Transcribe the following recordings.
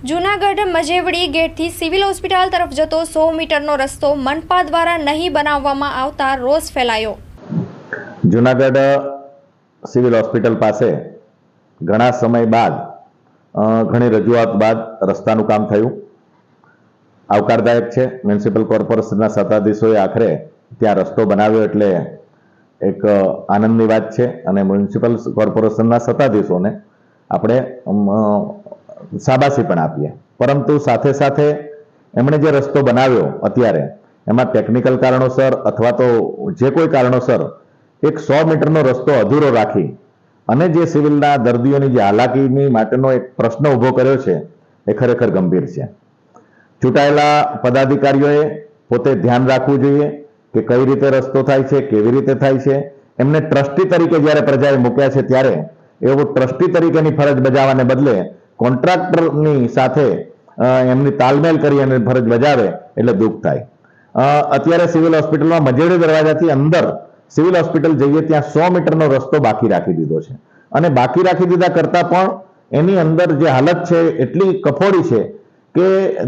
જૂનાગઢ મજેવડી ગેટથી civil hospital તરફ જતો સો મીટરનો રસ્તો મનપા દ્વારા નહીં બનાવવામાં આવતા રોષ ફેલાયો. જુનાગઢ સિવિલ હોસ્પિટલ પાસે ઘણા સમય બાદ ઘણી રજૂઆત બાદ રસ્તાનું કામ થયું. આવકારદાયક છે, મ્યુનિસિપલ કોર્પોરેશનના સત્તાધીશોએ આખરે ત્યાં રસ્તો બનાવ્યો એટલે એક આનંદની વાત છે અને મ્યુનિસિપલ કોર્પોરેશનના સત્તાધીશોને આપણે શાબાશી પણ આપીએ. પરંતુ સાથે સાથે એમણે જે રસ્તો બનાવ્યો અત્યારે, એમાં ટેકનિકલ કારણોસર અથવા તો જે કોઈ કારણોસર એક સો મીટરનો રસ્તો અધૂરો રાખી અને જે સિવિલના દર્દીઓની જે હાલાકીની માટેનો એક પ્રશ્ન ઊભો કર્યો છે, એ ખરેખર ગંભીર છે. ચૂંટાયેલા પદાધિકારીઓએ પોતે ધ્યાન રાખવું જોઈએ કે કઈ રીતે રસ્તો થાય છે, કેવી રીતે થાય છે. એમને ટ્રસ્ટી તરીકે જ્યારે પ્રજાએ મૂક્યા છે ત્યારે, એવો ટ્રસ્ટી તરીકેની ફરજ બજાવવાને બદલે કોન્ટ્રાક્ટરની સાથે એમની તાલમેલ કરી અને ફરજ બજાવે એટલે દુઃખ થાય. અત્યારે સિવિલ હોસ્પિટલમાં મજેડી દરવાજાથી અંદર સિવિલ હોસ્પિટલ જઈએ ત્યાં સો મીટરનો રસ્તો બાકી રાખી દીધો છે. અને બાકી રાખી દીધા કરતાં પણ એની અંદર જે હાલત છે એટલી કફોડી છે કે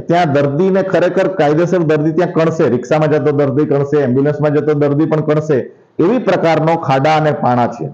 ત્યાં દર્દીને ખરેખર કાયદેસર દર્દી ત્યાં કણશે. રિક્ષામાં જતો દર્દી કણશે, એમ્બ્યુલન્સમાં જતો દર્દી પણ કણશે. એવી પ્રકારનો ખાડા અને પાણા છે.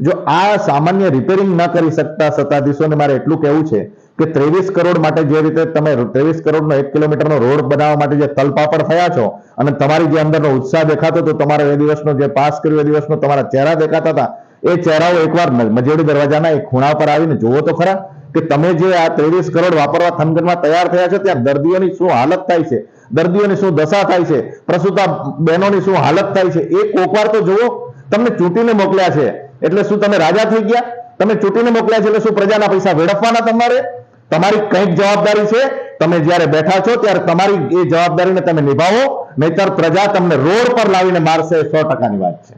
જો આ સામાન્ય રિપેરિંગ ન કરી શકતા સત્તાધીશોને મારે એટલું કહેવું છે કે ત્રેવીસ કરોડ માટે જે રીતે તમે ત્રેવીસ કરોડનો એક કિલોમીટરનો રોડ બનાવવા માટે જે તલપાપડ થયા છો અને તમારી જે અંદરનો ઉત્સાહ દેખાતો હતો તમારો એ દિવસનો જે પાસ કર્યો એ દિવસનો તમારા ચહેરા દેખાતા હતા, એ ચહેરાઓ એકવાર મજેડી દરવાજાના એક ખૂણા પર આવીને જુઓ તો ખરા કે તમે જે આ ત્રેવીસ કરોડ વાપરવા થનગનમાં તૈયાર થયા છો, ત્યાં દર્દીઓની શું હાલત થાય છે, દર્દીઓની શું દશા થાય છે, પ્રસૂતા બહેનોની શું હાલત થાય છે, એ કોકવાર તો જુઓ. તમને ચૂંટીને મોકલ્યા છે. એટલે શું તમે રાજા થઈ ગયા? તમે ચૂંટીને મોકલ્યા છે એટલે શું પ્રજાના પૈસા વેડફવાના તમારે? તમારી કંઈક જવાબદારી છે. તમે જ્યારે બેઠા છો ત્યારે તમારી એ જવાબદારીને તમે નિભાવો, નહીતર પ્રજા તમને રોડ પર લાવીને મારશે સો ટકાની વાત છે.